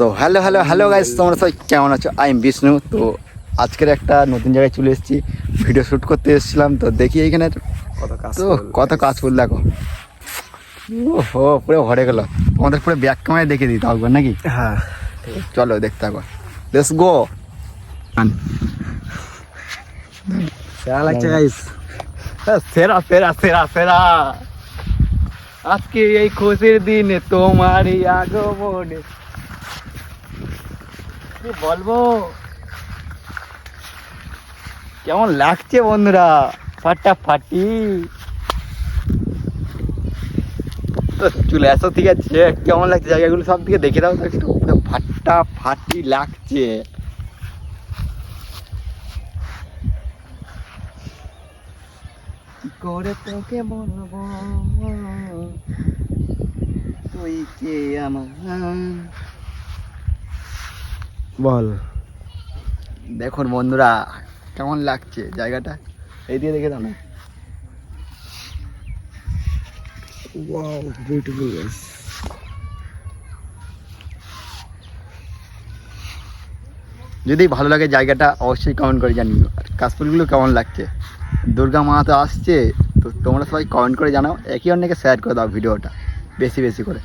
তো hello hello hello guys তোমরা সবাই কেমন আছো? আই এম বিষ্ণু তো আজকের একটা নতুন জায়গায় চলে এসেছি। ভিডিও শ্যুট করতে এসেছিলাম তো দেখি এইখানে। তো কত কাজ ফুল দেখো। ও পুরো ভরে গেল। তোমাদের পুরো ব্যাক ক্যামেরায় দেখে তাও একবার নাকি? হ্যাঁ। চলো দেখতে থাকো। লেটস গো লাগছে গাইস সেরা সেরা সেরা সেরা। আজকে এই খুশির দিনে তোমারই আগমনে। কি বলব? কেমন লাগছে বন্ধুরা? ফাটাফাটি। তো চলে আসো ঠিক আছে, কেমন লাগছে? জায়গাগুলো সব দিকে দেখে দাও একটু। পুরো ফাটাফাটি লাগছে। করে তোকে বলব? তুই কে আমার বল। দেখুন বন্ধুরা কেমন লাগছে জায়গাটা? এই দিয়ে দেখে দাও না। ওয়াও বিউটিফুল গাইস যদি ভালো লাগে জায়গাটা অবশ্যই কমেন্ট করে জানিও। আর কাশফুলগুলো কেমন লাগছে? দুর্গা মা তো আসছে তো তোমরা সবাই কমেন্ট করে জানাও। একই অন্যকে শেয়ার করে দাও ভিডিওটা, বেশি বেশি করে।